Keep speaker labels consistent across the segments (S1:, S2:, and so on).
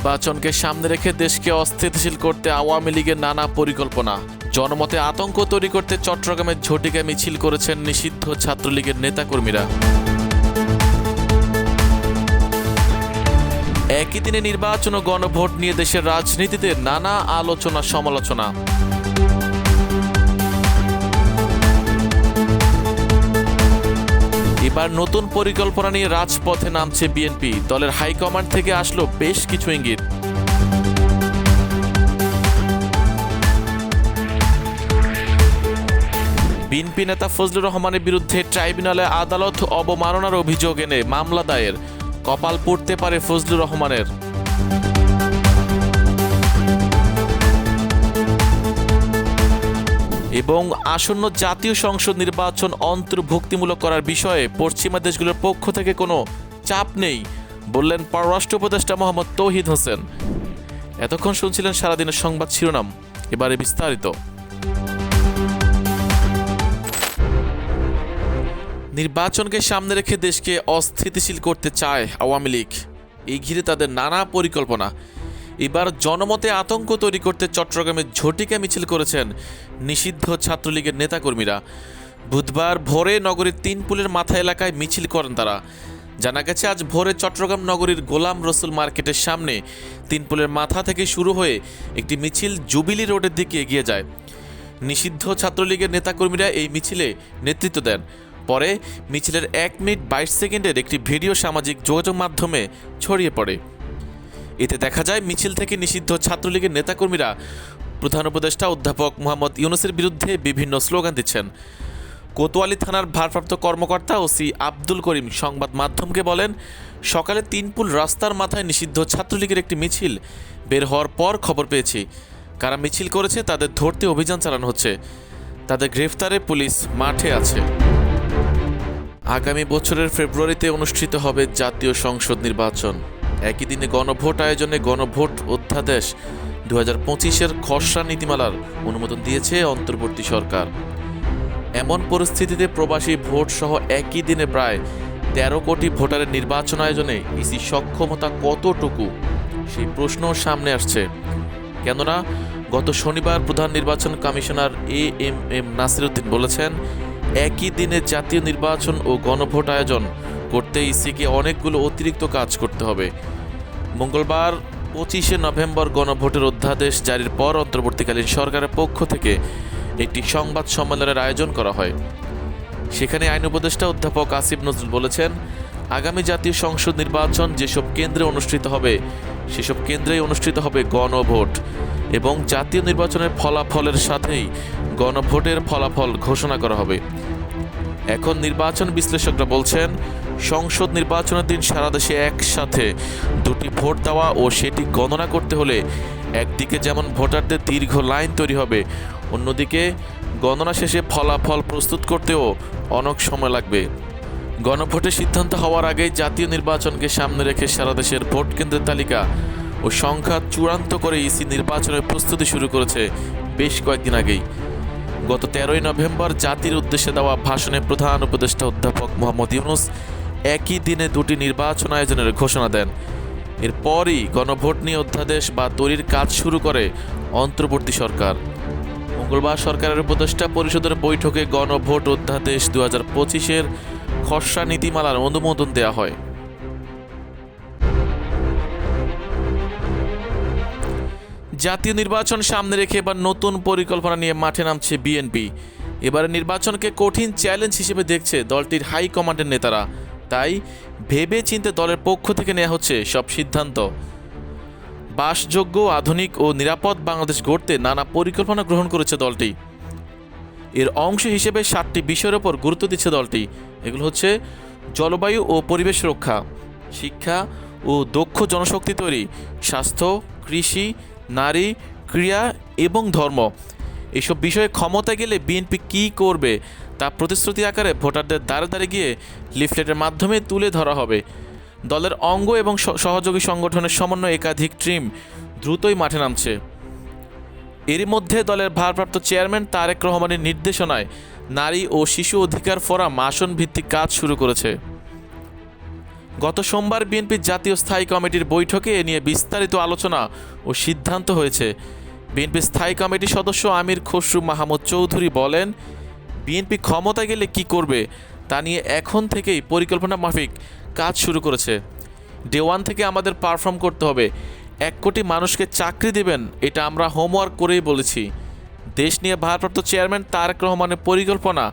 S1: নির্বাচনকে সামনে রেখে দেশকে অস্থিতিশীল করতে আওয়ামী লীগের নানা পরিকল্পনা জনমতে আতঙ্ক তৈরি করতে চট্টগ্রামের ঝটিকা মিছিল করেছেন নিষিদ্ধ ছাত্রলীগের নেতাকর্মীরা একই দিনে নির্বাচন ও গণভোট নিয়ে দেশের রাজনীতিতে নানা আলোচনা সমালোচনা এবার নতুন পরিকল্পনা নিয়ে রাজপথে নামছে বিএনপি দলের হাইকমান্ড থেকে আসলো বেশ কিছু ইঙ্গিত বিএনপি নেতা ফজলুর রহমানের বিরুদ্ধে ট্রাইব্যুনালে আদালত অবমাননার অভিযোগ এনে মামলা দায়ের কপাল পড়তে পারে ফজলুর রহমানের এবং আসন্ন জাতীয় সংসদ নির্বাচন অন্তর্ভুক্তিমূলক করার বিষয়ে পশ্চিমা দেশগুলোর পক্ষ থেকে কোনো চাপ নেই বললেন পররাষ্ট্র উপদেষ্টা মোহাম্মদ তৌহিদ হোসেন এতক্ষণ শুনছিলেন সারাদিনের সংবাদ শিরোনাম এবারে বিস্তারিত নির্বাচনকে সামনে রেখে দেশকে অস্থিতিশীল করতে চায় আওয়ামী লীগ এই ঘিরে তাদের নানা পরিকল্পনা এবার জনমতে আতঙ্ক তৈরি করতে চট্টগ্রামে ঝটিকা মিছিল করেছেন নিষিদ্ধ ছাত্রলীগের নেতাকর্মীরা বুধবার ভোরে নগরীর তিন পুলের মাথা এলাকায় মিছিল করেন তারা জানা গেছে আজ ভোরে চট্টগ্রাম নগরীর গোলাম রসুল মার্কেটের সামনে তিন পুলের মাথা থেকে শুরু হয়ে একটি মিছিল জুবিলি রোডের দিকে এগিয়ে যায় নিষিদ্ধ ছাত্রলীগের নেতাকর্মীরা এই মিছিলে নেতৃত্ব দেন পরে মিছিলের এক মিনিট বাইশ সেকেন্ডের একটি ভিডিও সামাজিক যোগাযোগ মাধ্যমে ছড়িয়ে পড়ে এতে দেখা যায় মিছিল থেকে নিষিদ্ধ ছাত্রলীগের নেতাকর্মীরা প্রধান উপদেষ্টা অধ্যাপক মোহাম্মদ ইউনুসের বিরুদ্ধে বিভিন্ন স্লোগান দিচ্ছেন কোতোয়ালি থানার ভারপ্রাপ্ত কর্মকর্তা ওসি আব্দুল করিম সংবাদ মাধ্যমকে বলেন সকালে তিনপুল রাস্তার মাথায় নিষিদ্ধ ছাত্রলীগের একটি মিছিল বের হওয়ার পর খবর পেয়েছি কারা মিছিল করেছে তাদের ধরতে অভিযান চালানো হচ্ছে তাদের গ্রেফতারে পুলিশ মাঠে আছে আগামী বছরের ফেব্রুয়ারিতে অনুষ্ঠিত হবে জাতীয় সংসদ নির্বাচন একই দিনে গণভোট আয়োজনে গণভোট অধ্যাদেশ দু হাজার পঁচিশের খসড়া নীতিমালার অনুমোদন দিয়েছে অন্তর্বর্তী সরকার এমন পরিস্থিতিতে প্রবাসী ভোট সহ একই দিনে প্রায় তেরো কোটি ভোটারের নির্বাচন আয়োজনে ইসি সক্ষমতা কতটুকু সেই প্রশ্ন সামনে আসছে কেননা গত শনিবার প্রধান নির্বাচন commissioner A M M Nasir Uddin বলেছেন একই দিনে জাতীয় নির্বাচন ও গণভোট আয়োজন করতে ইসিকে অনেকগুলো অতিরিক্ত কাজ করতে হবে মঙ্গলবার পঁচিশে নভেম্বর গণভোটের অধ্যাদেশ জারির পর অন্তর্বর্তীকালীন সরকারের পক্ষ থেকে একটি সংবাদ সম্মেলনের আয়োজন করা হয় সেখানে আইন উপদেষ্টা অধ্যাপক আসিফ নজরুল বলেছেন আগামী জাতীয় সংসদ নির্বাচন যেসব কেন্দ্রে অনুষ্ঠিত হবে সেসব কেন্দ্রেই অনুষ্ঠিত হবে গণভোট এবং জাতীয় নির্বাচনের ফলাফলের সাথেই গণভোটের ফলাফল ঘোষণা করা হবে এখন নির্বাচন বিশ্লেষকরা বলছেন সংসদ নির্বাচনের দিন সারা দেশে একসাথে দুটি ভোট দেওয়া ও সেটি গণনা করতে হলে একদিকে যেমন ভোটারদের দীর্ঘ লাইন তৈরি হবে অন্যদিকে গণনা শেষে ফলাফল প্রস্তুত করতেও অনেক সময় লাগবে গণভোটের সিদ্ধান্ত হওয়ার আগেই জাতীয় নির্বাচনকে সামনে রেখে সারা দেশের ভোট কেন্দ্রের তালিকা ও সংখ্যা চূড়ান্ত করে ইসি নির্বাচনের প্রস্তুতি শুরু করেছে বেশ কয়েকদিন আগেই গত তেরোই নভেম্বর জাতির উদ্দেশ্যে দেওয়া ভাষণে প্রধান উপদেষ্টা অধ্যাপক মোহাম্মদ ইউনুস একই দিনে দুটি নির্বাচন আয়োজনের ঘোষণা দেন এরপরই গণভোট নিয়ে অধ্যাদেশ বা তৈরির কাজ শুরু করে অন্তর্বর্তী সরকার মঙ্গলবার সরকারের উপদেষ্টা পরিষদের বৈঠকে গণভোট অধ্যাদেশ দু হাজার পঁচিশের খসড়া নীতিমালার অনুমোদন দেওয়া হয় জাতীয় নির্বাচন সামনে রেখে এবার নতুন পরিকল্পনা নিয়ে মাঠে নামছে বিএনপি এবারে নির্বাচনকে কঠিন চ্যালেঞ্জ হিসেবে দেখছে দলটির হাই কমান্ডের নেতারা তাই ভেবে চিনতে দলের পক্ষ থেকে নেওয়া হচ্ছে সব সিদ্ধান্ত বাসযোগ্য আধুনিক ও নিরাপদ বাংলাদেশ গড়তে নানা পরিকল্পনা গ্রহণ করেছে দলটি এর অংশ হিসেবে সাতটি বিষয়ের ওপর গুরুত্ব দিচ্ছে দলটি এগুলো হচ্ছে জলবায়ু ও পরিবেশ রক্ষা শিক্ষা ও দক্ষ জনশক্তি তৈরি স্বাস্থ্য কৃষি নারী ক্রিয়া এবং ধর্ম এসব বিষয়ে ক্ষমতা গেলে বিএনপি কী করবে তা প্রতিশ্রুতি আকারে ভোটারদের দ্বারে দ্বারে গিয়ে লিফলেটের মাধ্যমে তুলে ধরা হবে দলের অঙ্গ এবং সহযোগী সংগঠনের সমন্বয় একাধিক টিম দ্রুতই মাঠে নামছে এরই মধ্যে দলের ভারপ্রাপ্ত চেয়ারম্যান তারেক রহমানের নির্দেশনায় নারী ও শিশু অধিকার ফোরাম আসন ভিত্তিক কাজ শুরু করেছে গত সোমবার বিএনপির জাতীয় স্থায়ী কমিটির বৈঠকে এ নিয়ে বিস্তারিত আলোচনা ও সিদ্ধান্ত হয়েছে বিএনপির স্থায়ী কমিটির সদস্য আমির খসরু মাহমুদ চৌধুরী বলেন বিএনপি ক্ষমতা গেলে কি করবে তা নিয়ে এখন থেকেই পরিকল্পনা মাফিক কাজ শুরু করেছে ডে ওয়ান থেকে আমাদের পারফর্ম করতে হবে এক কোটি মানুষকে চাকরি দেবেন এটা আমরা হোমওয়ার্ক করেই বলেছি দেশ নিয়ে ভারপ্রাপ্ত চেয়ারম্যান তারেক রহমানের পরিকল্পনা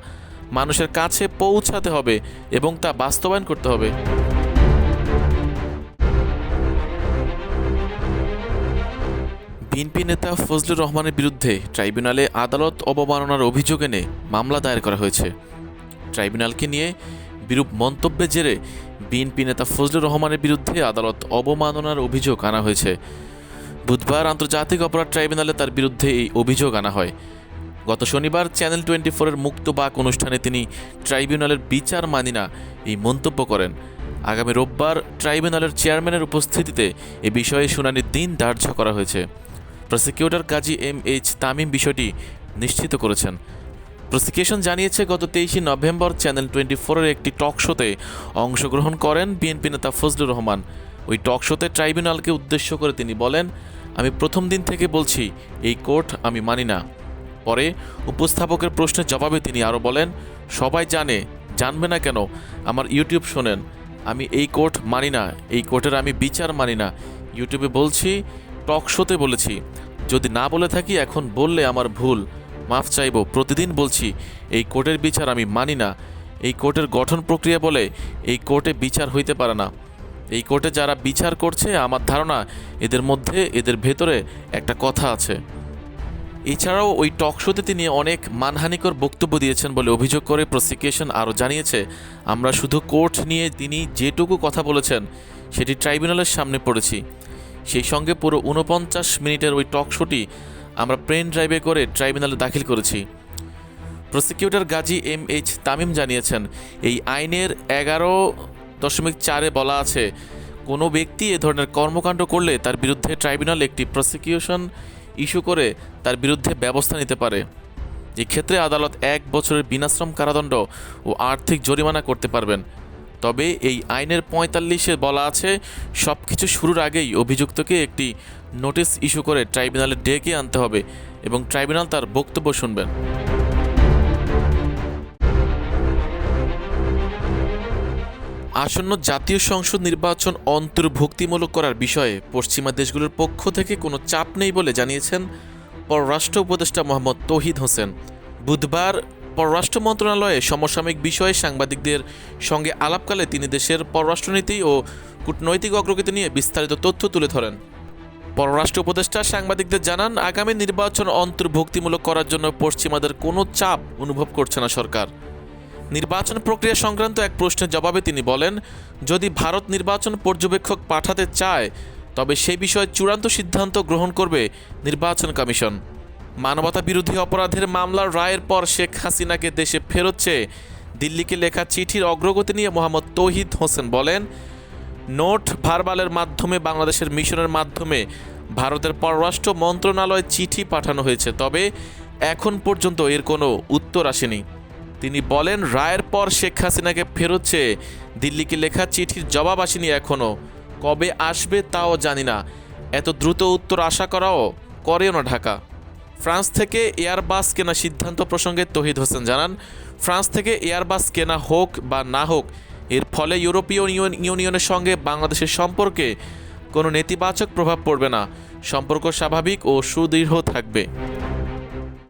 S1: মানুষের কাছে পৌঁছাতে হবে এবং তা বাস্তবায়ন করতে হবে বিএনপি নেতা ফজলুর রহমানের বিরুদ্ধে ট্রাইব্যুনালে আদালত অবমাননার অভিযোগ এনে মামলা দায়ের করা হয়েছে ট্রাইব্যুনালকে নিয়ে বিরূপ মন্তব্যের জেরে বিএনপি নেতা ফজলুর রহমানের বিরুদ্ধে আদালত অবমাননার অভিযোগ আনা হয়েছে বুধবার আন্তর্জাতিক অপরাধ ট্রাইব্যুনালে তার বিরুদ্ধে এই অভিযোগ আনা হয় গত শনিবার চ্যানেল টোয়েন্টি ফোরের মুক্ত বাক অনুষ্ঠানে তিনি ট্রাইব্যুনালের বিচার মানি না এই মন্তব্য করেন আগামী রোববার ট্রাইব্যুনালের চেয়ারম্যানের উপস্থিতিতে এ বিষয়ে শুনানির দিন ধার্য করা হয়েছে prosecutor Kazi M H Tamim বিষয়টি নিশ্চিত করেছেন প্রসিকিউশন জানিয়েছে গত তেইশে নভেম্বর চ্যানেল টোয়েন্টি ফোরের একটি টক শোতে অংশগ্রহণ করেন বিএনপি নেতা ফজলুর রহমান ওই টক শোতে ট্রাইব্যুনালকে উদ্দেশ্য করে তিনি বলেন আমি প্রথম দিন থেকে বলছি এই কোর্ট আমি মানি না পরে উপস্থাপকের প্রশ্নের জবাবে তিনি আরও বলেন সবাই জানে জানবে না কেন আমার ইউটিউব শোনেন আমি এই কোর্ট মানি না এই কোর্টের আমি বিচার মানি না ইউটিউবে বলছি টক শোতে বলেছি যদি না বলে থাকি এখন বললে আমার ভুল মাফ চাইব প্রতিদিন বলছি এই কোর্টের বিচার আমি মানি না এই কোর্টের গঠন প্রক্রিয়া বলে এই কোর্টে বিচার হইতে পারে না এই কোর্টে যারা বিচার করছে আমার ধারণা এদের মধ্যে এদের ভেতরে একটা কথা আছে এছাড়াও ওই টক শোতে তিনি অনেক মানহানিকর বক্তব্য দিয়েছেন বলে অভিযোগ করে প্রসিকিউশন আরও জানিয়েছে আমরা শুধু কোর্ট নিয়ে তিনি যেটুকু কথা বলেছেন সেটি ট্রাইব্যুনালের সামনে পড়েছি সেই সঙ্গে পুরো উনপঞ্চাশ মিনিটের ওই টক শোটি আমরা পেন ড্রাইভে করে ট্রাইব্যুনালে দাখিল করেছি prosecutor Gazi M H Tamim জানিয়েছেন এই আইনের এগারো দশমিক চারে বলা আছে কোনো ব্যক্তি এ ধরনের কর্মকাণ্ড করলে তার বিরুদ্ধে ট্রাইব্যুনাল একটি প্রসিকিউশন ইস্যু করে তার বিরুদ্ধে ব্যবস্থা নিতে পারে যে ক্ষেত্রে আদালত এক বছরের বিনাশ্রম কারাদণ্ড ও আর্থিক জরিমানা করতে পারবেন তবে এই আইনের পঁয়তাল্লিশে বলা আছে সব কিছু শুরুর আগেই অভিযুক্তকে একটি নোটিশ ইস্যু করে ট্রাইব্যুনালে ডেকে আনতে হবে এবং ট্রাইব্যুনাল তার বক্তব্য শুনবেন আসন্ন জাতীয় সংসদ নির্বাচন অন্তর্ভুক্তিমূলক করার বিষয়ে পশ্চিমা দেশগুলোর পক্ষ থেকে কোনো চাপ নেই বলে জানিয়েছেন পররাষ্ট্র উপদেষ্টা মোহাম্মদ তহিদ হোসেন বুধবার পররাষ্ট্র মন্ত্রণালয়ে সমসাময়িক বিষয়ে সাংবাদিকদের সঙ্গে আলাপকালে তিনি দেশের পররাষ্ট্রনীতি ও কূটনৈতিক অগ্রগতি নিয়ে বিস্তারিত তথ্য তুলে ধরেন পররাষ্ট্র উপদেষ্টা সাংবাদিকদের জানান আগামী নির্বাচন অন্তর্ভুক্তিমূলক করার জন্য পশ্চিমাদের কোনো চাপ অনুভব করছে না সরকার নির্বাচন প্রক্রিয়া সংক্রান্ত এক প্রশ্নের জবাবে তিনি বলেন যদি ভারত নির্বাচন পর্যবেক্ষক পাঠাতে চায় তবে সেই বিষয়ে চূড়ান্ত সিদ্ধান্ত গ্রহণ করবে নির্বাচন কমিশন মানবতা বিরোধী অপরাধের মামলার রায়ের পর শেখ হাসিনাকে দেশে ফেরোচ্ছে দিল্লিকে লেখা চিঠির অগ্রগতি নিয়ে মোহাম্মদ তৌহিদ হোসেন বলেন নোট ভারবালের মাধ্যমে বাংলাদেশের মিশনের মাধ্যমে ভারতের পররাষ্ট্র মন্ত্রণালয়ে চিঠি পাঠানো হয়েছে তবে এখন পর্যন্ত এর কোনো উত্তর আসেনি তিনি বলেন রায়ের পর শেখ হাসিনাকে ফেরোচ্ছে দিল্লিকে লেখা চিঠির জবাব আসেনি এখনও কবে আসবে তাও জানি না এত দ্রুত উত্তর আশা করাও করেও না ঢাকা ফ্রান্স থেকে এয়ারবাস কেনা সিদ্ধান্ত প্রসঙ্গে তহিদ হোসেন জানান ফ্রান্স থেকে এয়ারবাস কেনা হোক বা না হোক এর ফলে ইউরোপীয় ইউনিয়নের সঙ্গে বাংলাদেশের সম্পর্কে কোনো নেতিবাচক প্রভাব পড়বে না সম্পর্ক স্বাভাবিক ও সুদৃঢ় থাকবে